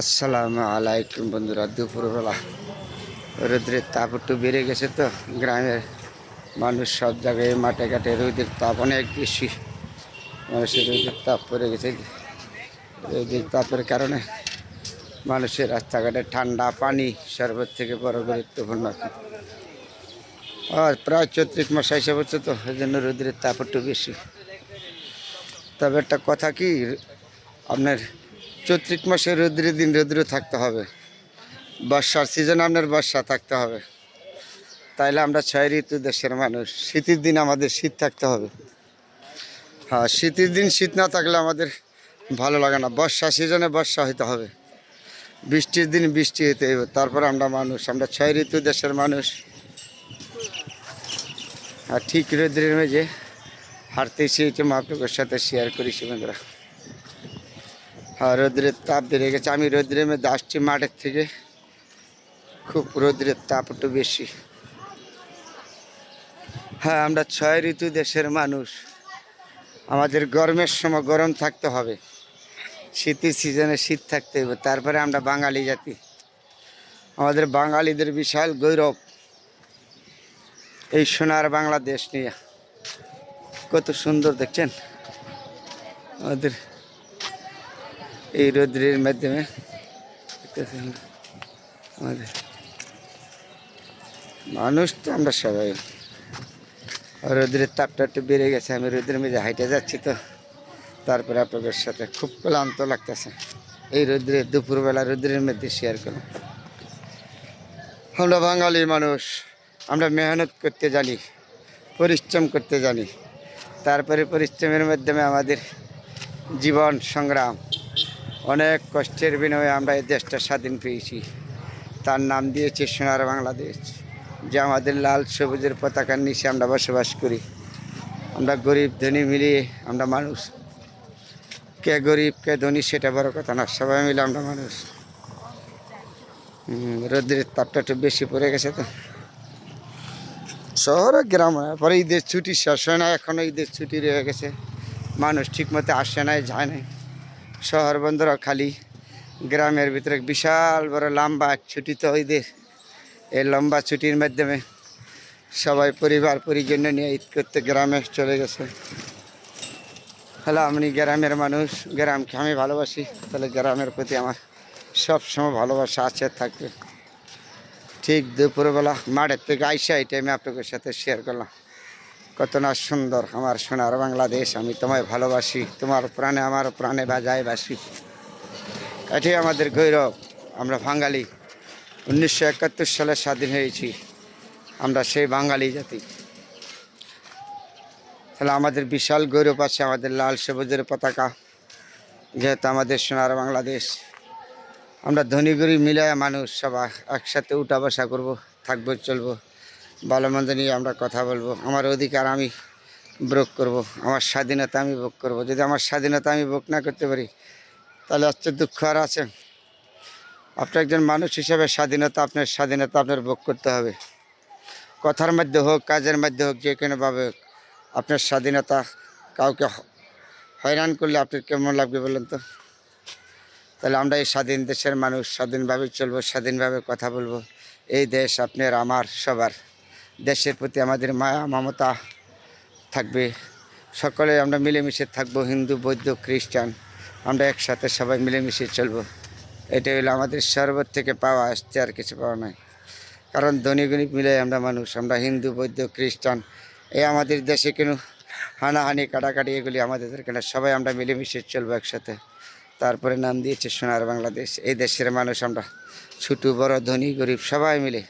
আসসালামু আলাইকুম বন্ধুরা, দুপুরবেলা। রোদ্রের তাপ একটু বেড়ে গেছে তো, গ্রামের মানুষ সব জায়গায় মাঠে ঘাটে রোদের তাপ অনেক বেশি। মানুষের রোদের তাপ পড়ে গেছে। রোদের তাপের কারণে মানুষের রাস্তাঘাটে ঠান্ডা পানি শরবত থেকে বড় গুরুত্বপূর্ণ। আর প্রায় চৈত্রিশ মাস এসে পড়ছে তো, এই জন্য রোদের তাপ একটু বেশি। তবে একটা কথা কি, আপনার চৈত্রিক মাসে রৌদ্রের দিন রৌদ্র থাকতে হবে। বর্ষার সিজন আপনার বর্ষা থাকতে হবে। তাইলে আমরা ছয় ঋতু দেশের মানুষ। শীতের দিন আমাদের শীত থাকতে হবে। হ্যাঁ শীতের দিন শীত না থাকলে আমাদের ভালো লাগে না। বর্ষা সিজনে বর্ষা হইতে হবে। বৃষ্টির দিন বৃষ্টি হইতে হবে তারপর আমরা মানুষ, আমরা ছয় ঋতু দেশের মানুষ। আর ঠিক রৌদ্রের মেঝে হাঁটতেছি এটা মাপটুকের সাথে শেয়ার করেছি বন্ধুরা। রোদ্রের তাপ বেড়ে গেছে। আমি রোদ্রের মধ্যে আসছি মাঠের থেকে। খুব রোদ্রের তাপ একটু বেশি। হ্যাঁ আমরা ছয় ঋতু দেশের মানুষ। আমাদের গরমের সময় গরম থাকতে হবে। শীতের সিজনে শীত থাকতে হবে। তারপরে আমরা বাঙালি জাতি। আমাদের বাঙালিদের বিশাল গৌরব। এই সোনার বাংলাদেশ নিয়ে। কত সুন্দর দেখছেন? আমাদের এই রৌদ্রের মাধ্যমে আমাদের। মানুষ তো আমরা সবাই। রৌদ্রের তাপটা একটু বেড়ে গেছে, আমি রৌদ্রের মধ্যে হাইটে যাচ্ছি তো। তারপরে আপনাদের সাথে খুব ক্লান্ত লাগতেছে। এই রৌদ্রে, দুপুরবেলা রৌদ্রের মধ্যে শেয়ার করলাম। আমরা বাঙালি মানুষ, আমরা মেহনত করতে জানি, পরিশ্রম করতে জানি। তারপরে পরিশ্রমের মাধ্যমে আমাদের জীবন সংগ্রাম অনেক কষ্টের বিনিময়ে আমরা এই দেশটা স্বাধীন পেয়েছি। তার নাম দিয়েছে সোনার বাংলাদেশ, যে আমাদের লাল সবুজের পতাকার নিচে আমরা বসবাস করি। আমরা গরিব ধনী মিলিয়ে আমরা মানুষ। কে গরিব, কে ধনী সেটা বড় কথা না, সবাই মিলে আমরা মানুষ। রোদ্রের তাপটা একটু বেশি পড়ে গেছে তো। শহরে, গ্রামে, পরে ঈদের ছুটি শেষ হয় না এখনও ঈদের ছুটি রয়ে গেছে। মানুষ ঠিকমতো আসে নাই, যায় নাই। শহর বন্ধুরা খালি, গ্রামের ভিতরে বিশাল বড় লম্বা ছুটি তো ঈদের এই লম্বা ছুটির মাধ্যমে সবাই পরিবার, পরিজন নিয়ে ঈদ করতে গ্রামে চলে গেছে। হ্যালো, আমি গ্রামের মানুষ, গ্রামকে আমি ভালোবাসি, তাহলে গ্রামের প্রতি আমার সব সময় ভালোবাসা আছে, থাকবে। ঠিক দুপুরবেলা মাঠের থেকে আইসা এই টাইমে আপনাদের সাথে শেয়ার করলাম। কত না সুন্দর আমার সোনার বাংলাদেশ, আমি তোমায় ভালোবাসি, তোমার প্রাণে আমার প্রাণে বাজায় বাসি। এটি আমাদের গৌরব, আমরা বাঙালি। উনিশশো একাত্তর সালে স্বাধীন হয়েছি, আমরা সেই বাঙালি জাতি। তাহলে আমাদের বিশাল গৌরব আছে, আমাদের লাল সবুজের পতাকা, যেহেতু আমাদের সোনার বাংলাদেশ। আমরা ধনী গরিব মিলায় মানুষ, সবাই একসাথে উঠা বসা করব, থাকব, চলবো। ভালো মন্দ নিয়ে আমরা কথা বলব। আমার অধিকার আমি ভোগ করব, আমার স্বাধীনতা আমি ভোগ করব। যদি আমার স্বাধীনতা আমি ভোগ না করতে পারি, তাহলে হচ্ছে দুঃখ আর আছে। আপনার একজন মানুষ হিসাবে স্বাধীনতা, আপনার স্বাধীনতা আপনার ভোগ করতে হবে। কথার মধ্যে হোক, কাজের মধ্যে হোক, যে কোনোভাবে হোক, আপনার স্বাধীনতা কাউকে হয়রান করলে আপনার কেমন লাগবে বলেন তো? তাহলে আমরা এই স্বাধীন দেশের মানুষ, স্বাধীনভাবে চলবো, স্বাধীনভাবে কথা বলব। এই দেশ আপনার, আমার, সবার। দেশের প্রতি আমাদের মায়া মমতা থাকবে। সকলে আমরা মিলেমিশে থাকব, হিন্দু, বৌদ্ধ, খ্রিস্টান, আমরা একসাথে সবাই মিলেমিশে চলবো। এটা হলো আমাদের সর্বত থেকে পাওয়া আসছে আর কিছু পাওয়া নাই। কারণ ধনী গণিত মিলে আমরা মানুষ, আমরা হিন্দু, বৌদ্ধ, খ্রিস্টান এই আমাদের দেশে কেন হানাহানি, কাটাকাটি এগুলি আমাদের কেন সবাই আমরা মিলেমিশে চলবো একসাথে। তারপরে নাম দিয়েছে সোনার বাংলাদেশ। এই দেশের মানুষ আমরা, ছোটো, বড়, ধনী, গরিব, সবাই মিলে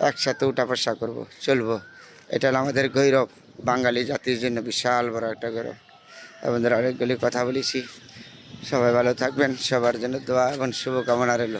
একসাথে উঠা বসা করব, চলবো। এটা হলো আমাদের গৌরব, বাঙালি জাতির জন্য বিশাল বড় একটা গৌরব। আমাদের অনেকগুলি কথা বলেছি। সবাই ভালো থাকবেন, সবার জন্য দোয়া এবং শুভকামনা রইল।